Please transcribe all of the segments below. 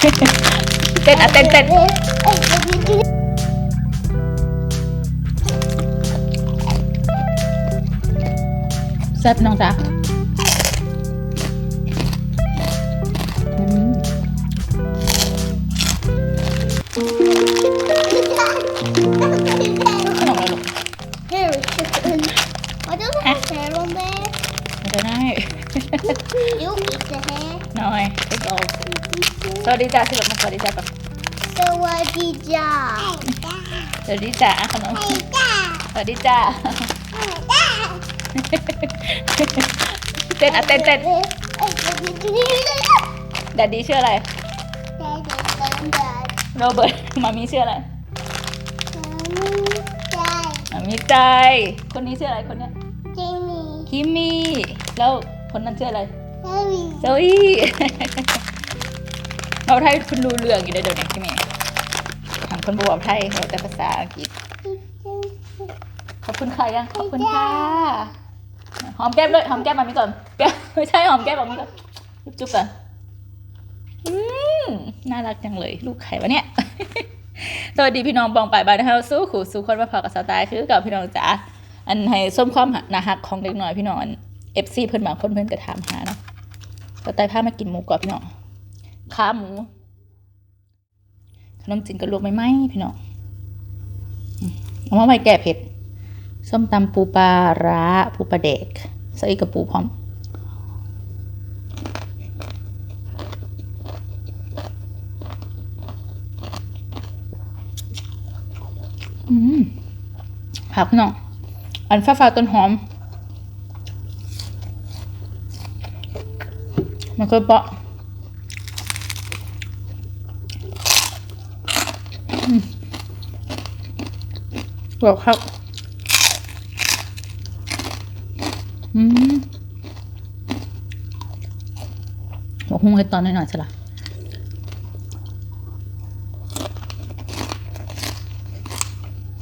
เต้นอะเต้นเต้นแซ่บน้องจ๊ะอืมขนมอะไรลูก Harry chicken. I don't have hair on there. มันจะได้ You eat the hair. หน่อย เด็กออกสวัสดีจ้าสิลูกมาสวัสดีจ้าก่อน So what did ya? สวัสดีจ้าอะขนม Hey, Dad. สวัสดีจ้า Hey, Dad. เต้นอะเต้นเต้นดัดดี้ชื่ออะไร Dad. โรเบิร์ตมามีชื่ออะไร Dad. มามีใจ คนนี้ชื่ออะไรคนเนี้ย Jamie. คิมมี่แล้วคนนั้นชื่ออะไร Harry. โซอี้ เราไทยคุณรู้เรื่องอยู่ในเดี๋ยวนี้ใช่ไหมถามคนบวบไทยเราแต่ภาษาอังกฤษ ขอบคุณค่ะยังขอบคุณค่ะหอมแก้มด้วยหอมแก้มมามีก่อนแก้มไม่ใช่หอมแก้มมามีก่อนจุ๊บก่อนอืมน่ารักจังเลย ลูกไข่วะเนี่ยสวัสดีพี่น้องบองไปบ้านเฮาสู้ขู่สู้คนมาพอกับสาตายคือกับพี่น้องจ๋าอันให้ส้มความนาหักของเด็กหน่อยพี่น้องเอฟซีเพิ่นบางคนเพิ่อนจะถามหาเนาะสาวตายพามากินหมูกรอบพี่น้อง ขาหมู ขนมจีนกระลวกไม่ไหมพี่น้องเอามาไว้แก้เผ็ด ส้มตำปูปลาร้าปูปลาเด็ก ใส่กระปูพร้อมอืมผักพี่น้องอันฟ้าฟ้าต้นหอม มันก็เปาะ บอกครับ อืมบอกหุ้งให้ตอนหน่อยๆใช่ละ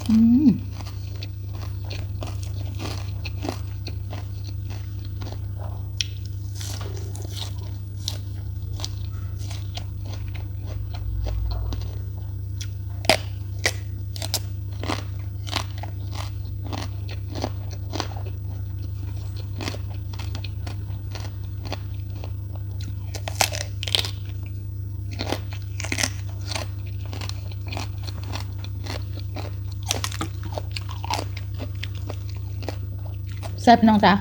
อืม แซ่บพี่น้องจ้ะ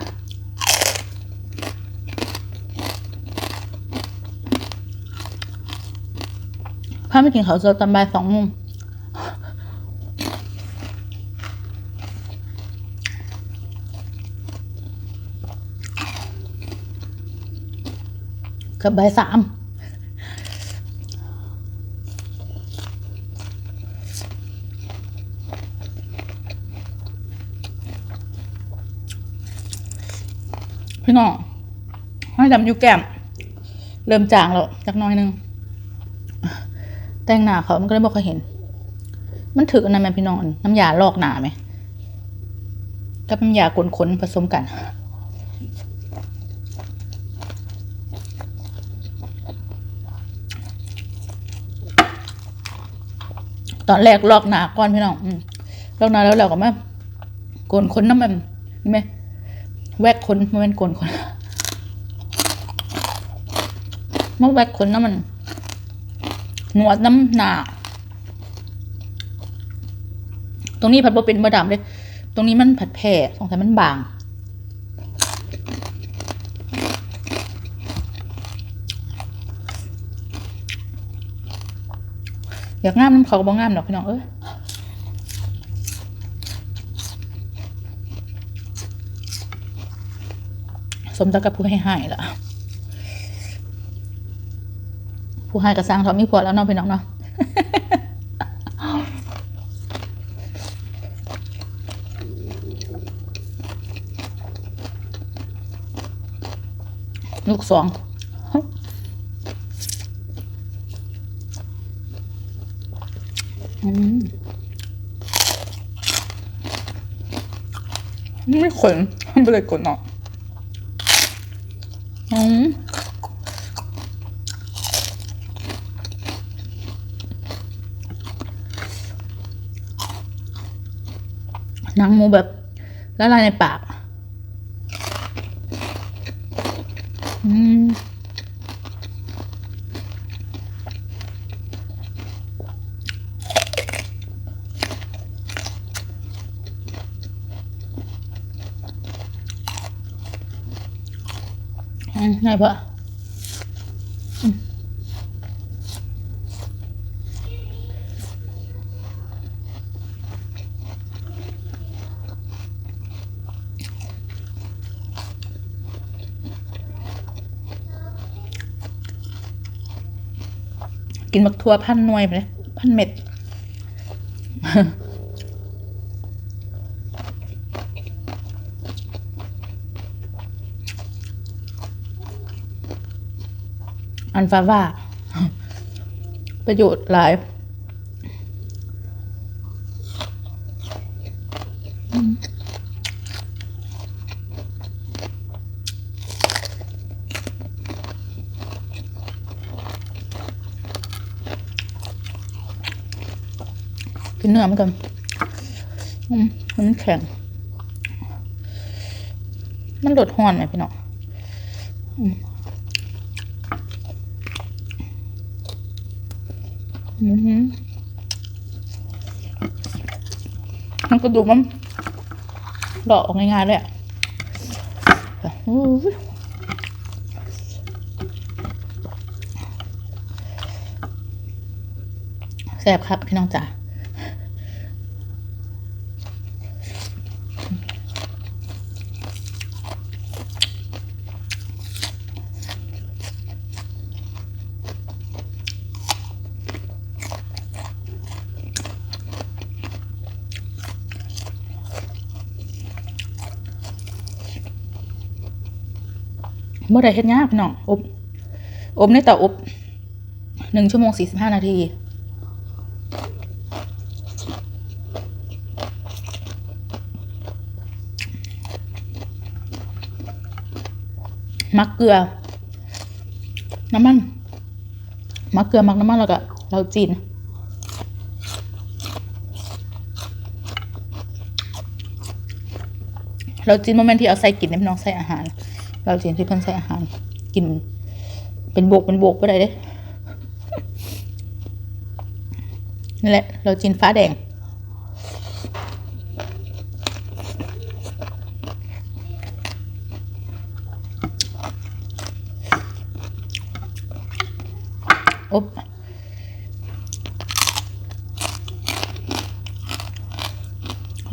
พาไม่กินข้าวสดตอนบ่ายสองโมงกับบ่ายสาม พี่น้องให้ดำอยู่แก้ม เริ่มจางแล้วจักน้อยนึง แต่งหน้าเขามันก็เลยบอกเขาเห็น มันถืออันนั้นไหมพี่น้องน้ำยาลอกหนาไหมกับน้ำยากลนขนผสมกันตอนแรกลอกหนาก่อนพี่น้องอลอกหนาแล้วเราก็มาโกนขนน้ำมันเห็นไหม แวกขนมันเป็นโกนขนมาแวกขนน้ำมันหนวดน้ำหนาตรงนี้ผัดบ่เป็นบะดำเลย ตรงนี้มันผัดแผ่สงสัยมันบาง อยากงามน้ำเขาก็บ่งามดอกพี่น้องเอ้ย สมตะกับผู้ให้หายละผู้ให้กระสร้างทอมมีผัวแล้วเนาะพี่น้องเนาะลูกสองอืมไม่ขนมันไปเลยกดเนาะ หนังหมูแบบละลายในปาก อืม ไงปะกินบักทัวพันหน่วยไปเลยพันเม็ด อันฟาว่า ประโยชน์หลายกินเนื้อมันกันมมันแข็ง มันหลดห่อนไหมพี่น้อง มันกระดูกมันหลอกออกง่ายๆเลยอะแซ่บครับพี่น้องจ๋า ไรเฮ็ดยากพี่น้องอบอบในเตาอบหนึ่งชั่วโมงสี่สิบห้านาทีมักเกลือ น้ำมันมักเกลือมักน้ำมันแล้วก็เราจีนเราจีนโมเมนต์ที่เอาใส่กินนี่ยพี่น้องใส่อาหาร เราจีนที่เพิ่นใส่อาหาร กิน เป็นโบกเป็นโบกไปได้เด้นี่แหละ เราจีนฟ้าแดง อบ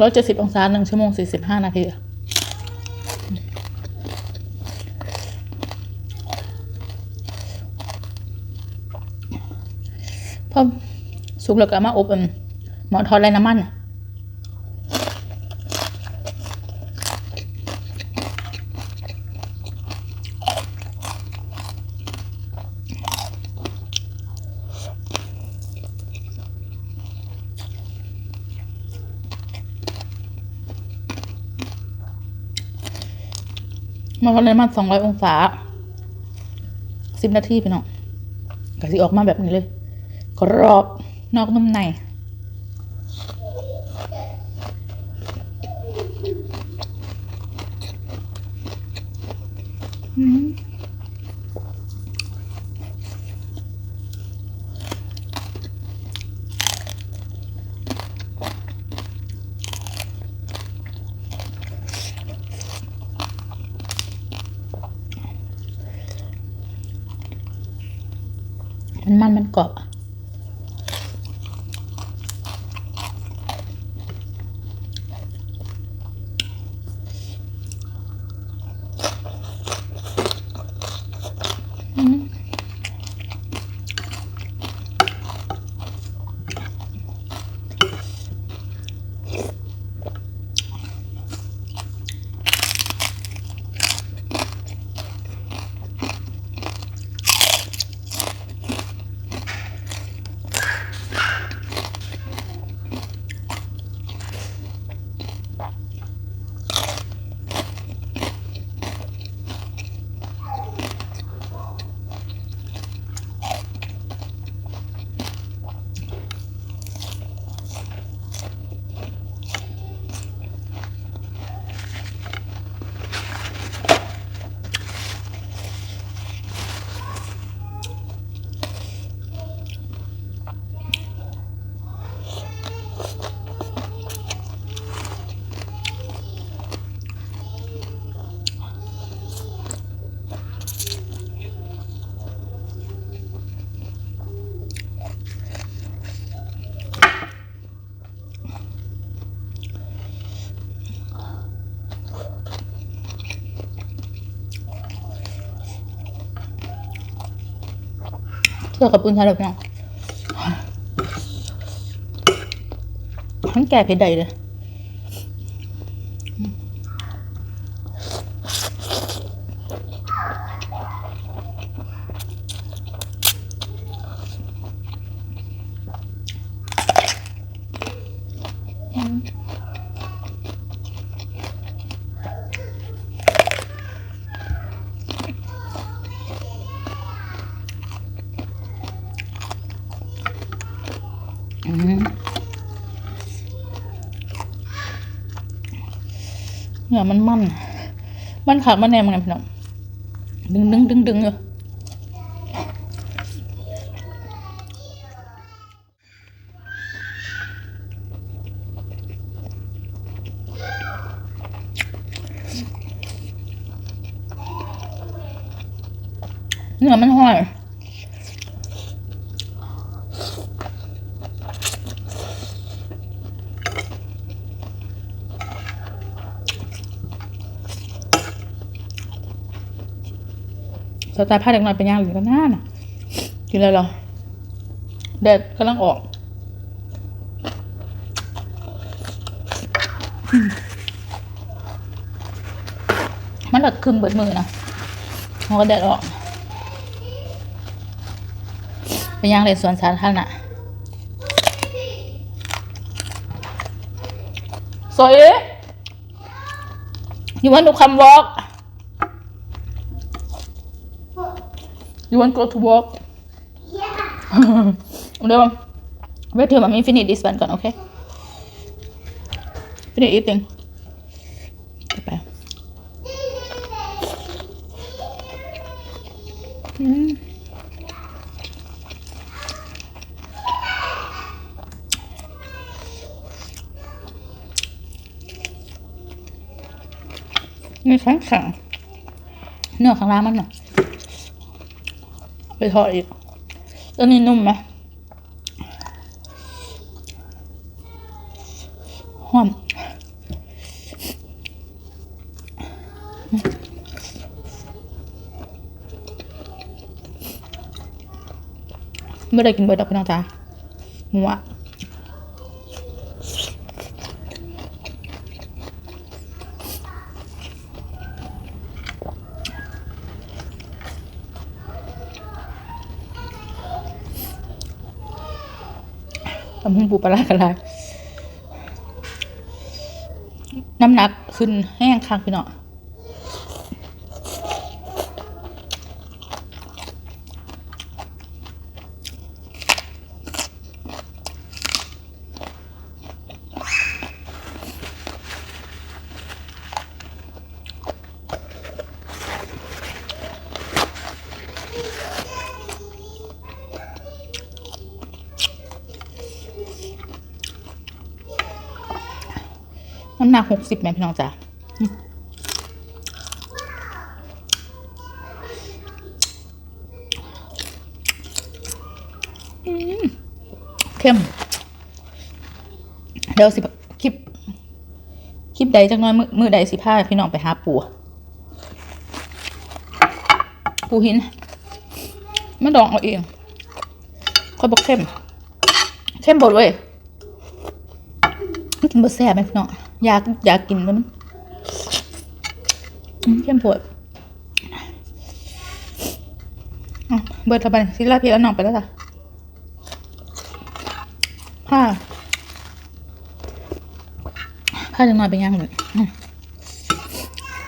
ร้อยเจ็ดสิบองศาหนึ่งชั่วโมงสี่สิบห้านาที พอสุกแล้วก็มาอบหมอทอดไรน้ำมันมาทอดไร้น้ำมันสองร้อยองศาสิบนาทีพี่น้องก็สิออกมาแบบนี้เลย กรอบนอกนุ่มใน อืมมันมันมันกรอบื่อกับปุ้นใช่หรือเปล่าทั้งแก่เผ็ดใดเลยอืม เนี่ยมันมันมันขาดมันแนมไงพี่น้องดึงดึงดึงดึงเลยเนื้อมันห่อย ตล์ผ้าเด็กน้อยเป็นย่างหรือกันหน้าน่ะกินอะไรเหรอแดดกำลังออกมันหลัดครึมเบิดมือนะมันก็แดดออกเป็นย่างเลยสวนสาธารณะสวยอยู่วันดูคำวอล์ก You want to go to work? Yeah. Udah, wait till mommy finish this one ก่อน okay? Finish eating. ไปอืมนี่แข็งแข็ ทอดอีกตัวนี้นุ่มไหมหอมไม่ได้กินเบอร์ดดอกพี่น้องจ้าหัว ตำพุงปูปลากันเลยน้ำหนักขึ้นแห้งคักพี่น้อง น้ำหนักหกสิบแม่พี่น้องจ้าเข้มเดี๋ยวสิคลิป คลิปใดจังน้อยมือมือใดสิพาพี่น้องไปหาปูปูหินม่ดองเอาเองค่อยบอกเข้มเข้มบดเว้ยมันกินบดแซ่บไหมพี่น้อง อยากอยากกินมันเข้มปวดอะเบิดทำไมซิลาพีแล้วน้องไปแล้วจ้ะผ้าผ้าจังหน่อยเป็นยังเลยอืม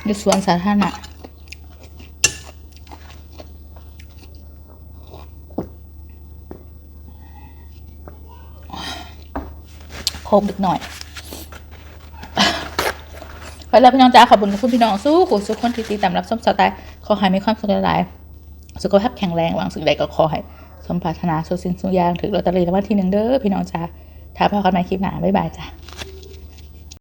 อยู่สวนสาธารณะโคกดึกหน่อย ไปแล้วพี่น้องจ้าขอบคุณคุณพี่น้องสู้ขูสู้คนที่ติดตามรับชมสไตล์ขอให้มีความสุขหลายสุขภาพแข็งแรงหวังสิ่งใดก็ขอให้สมปรารถนาสุขสิ่งสุดยางถึงลอตเตอรี่รางวัลที่หนึ่งเด้อพี่น้องจ้าถ้าพอกันใหม่คลิปหน้าบ๊ายบายจ้า